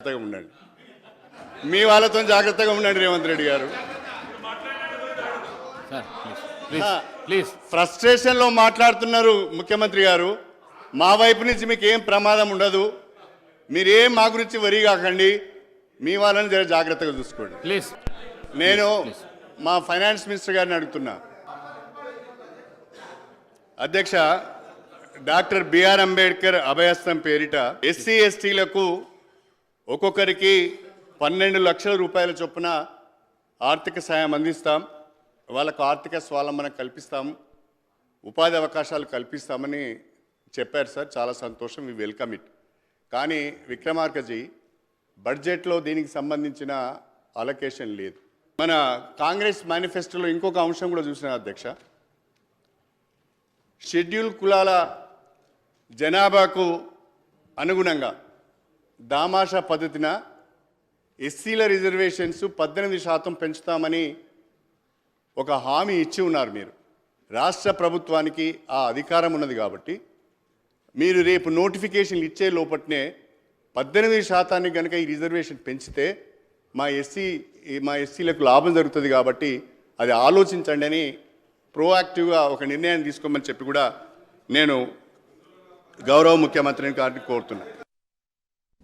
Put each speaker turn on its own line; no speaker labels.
జాగ్రత్తగా ఉండండి. మీ వాళ్ళతో జాగ్రత్తగా ఉండండి రేవంత్ రెడ్డి గారు. ఫ్రస్ట్రేషన్లో మాట్లాడుతున్నారు ముఖ్యమంత్రి గారు. మా వైపు నుంచి మీకు ఏం ప్రమాదం ఉండదు. మీరేం మా గురించి వరి కాకండి. మీ వాళ్ళని జర జాగ్రత్తగా చూసుకోండి.
ప్లీజ్
నేను. మా ఫైనాన్స్ మినిస్టర్ గారిని అడుగుతున్నా. అధ్యక్ష డాక్టర్ బిఆర్ అంబేద్కర్ అభయస్థం పేరిట ఎస్సీ ఎస్టీలకు ఒక్కొక్కరికి పన్నెండు లక్షల రూపాయల చొప్పున ఆర్థిక సాయం అందిస్తాం. వాళ్ళకు ఆర్థిక స్వావలంబన కల్పిస్తాం. ఉపాధి అవకాశాలు కల్పిస్తామని చెప్పారు సార్. చాలా సంతోషం. We welcome it. కానీ విక్రమార్కజీ బడ్జెట్లో దీనికి సంబంధించిన అలొకేషన్ లేదు. మన కాంగ్రెస్ మేనిఫెస్టోలో ఇంకొక అంశం కూడా చూసిన అధ్యక్ష. షెడ్యూల్ కులాల జనాభాకు అనుగుణంగా దామాషా పద్ధతిన ఎస్సీల రిజర్వేషన్స్ పద్దెనిమిది శాతం పెంచుతామని ఒక హామీ ఇచ్చి ఉన్నారు మీరు. రాష్ట్ర ప్రభుత్వానికి ఆ అధికారం ఉన్నది కాబట్టి మీరు రేపు నోటిఫికేషన్లు ఇచ్చే లోపట్నే పద్దెనిమిది శాతానికి కనుక ఈ రిజర్వేషన్ పెంచితే మా ఎస్సీ మా ఎస్సీలకు లాభం జరుగుతుంది కాబట్టి అది ఆలోచించండి అని ప్రోయాక్టివ్గా ఒక నిర్ణయం తీసుకోమని చెప్పి కూడా నేను గౌరవ ముఖ్యమంత్రిని కాబట్టి కోరుతున్నాను